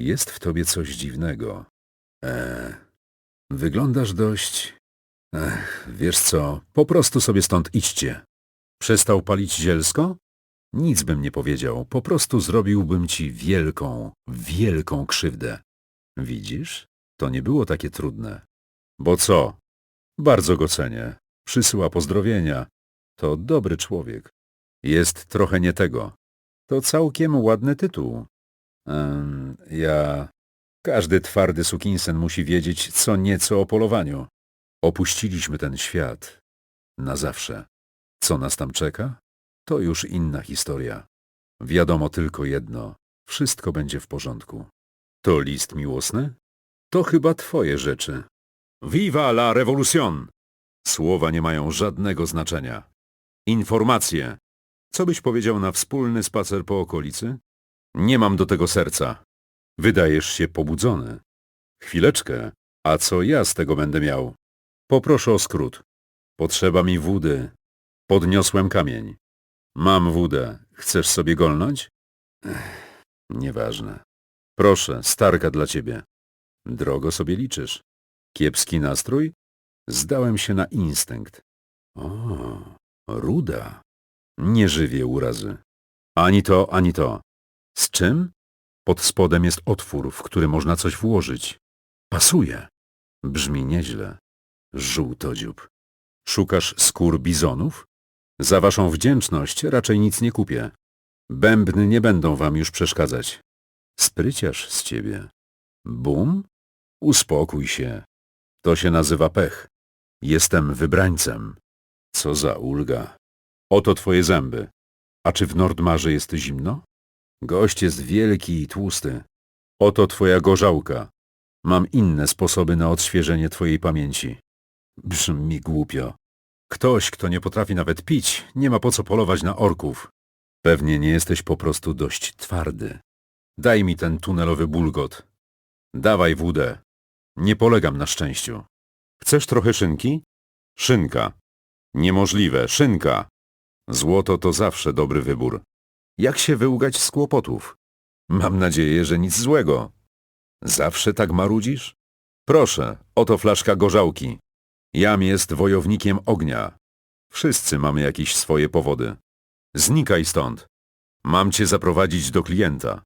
Jest w tobie coś dziwnego. Eee, wyglądasz dość... Ech, wiesz co, po prostu sobie stąd idźcie. Przestał palić zielsko? Nic bym nie powiedział, po prostu zrobiłbym ci wielką, wielką krzywdę. Widzisz? To nie było takie trudne. Bo co? Bardzo go cenię. Przysyła pozdrowienia. To dobry człowiek. Jest trochę nie tego. To całkiem ładny tytuł. Ja... Każdy twardy sukinsen musi wiedzieć co nieco o polowaniu. Opuściliśmy ten świat. Na zawsze. Co nas tam czeka? To już inna historia. Wiadomo tylko jedno. Wszystko będzie w porządku. To list miłosny? To chyba twoje rzeczy. Viva la revolution! Słowa nie mają żadnego znaczenia. Informacje. Co byś powiedział na wspólny spacer po okolicy? Nie mam do tego serca. Wydajesz się pobudzony. Chwileczkę. A co ja z tego będę miał? Poproszę o skrót. Potrzeba mi wody. Podniosłem kamień. Mam wódę. Chcesz sobie golnąć? Ech, nieważne. Proszę, starka dla ciebie. Drogo sobie liczysz. Kiepski nastrój? Zdałem się na instynkt. O, ruda. Nie żywię urazy. Ani to, ani to. Z czym? Pod spodem jest otwór, w który można coś włożyć. Pasuje. Brzmi nieźle. Żółtodziób. Szukasz skór bizonów? Za waszą wdzięczność raczej nic nie kupię. Bębny nie będą wam już przeszkadzać. Spryciarz z ciebie. Bum? Uspokój się. To się nazywa pech. Jestem wybrańcem. Co za ulga. Oto twoje zęby. A czy w Nordmarze jest zimno? Gość jest wielki i tłusty. Oto twoja gorzałka. Mam inne sposoby na odświeżenie twojej pamięci. Brzmi głupio. Ktoś, kto nie potrafi nawet pić, nie ma po co polować na orków. Pewnie nie jesteś po prostu dość twardy. Daj mi ten tunelowy bulgot. Dawaj wódę. Nie polegam na szczęściu. Chcesz trochę szynki? Szynka. Niemożliwe, szynka. Złoto to zawsze dobry wybór. Jak się wyłgać z kłopotów? Mam nadzieję, że nic złego. Zawsze tak marudzisz? Proszę, oto flaszka gorzałki. Jam jest wojownikiem ognia. Wszyscy mamy jakieś swoje powody. Znikaj stąd. Mam cię zaprowadzić do klienta.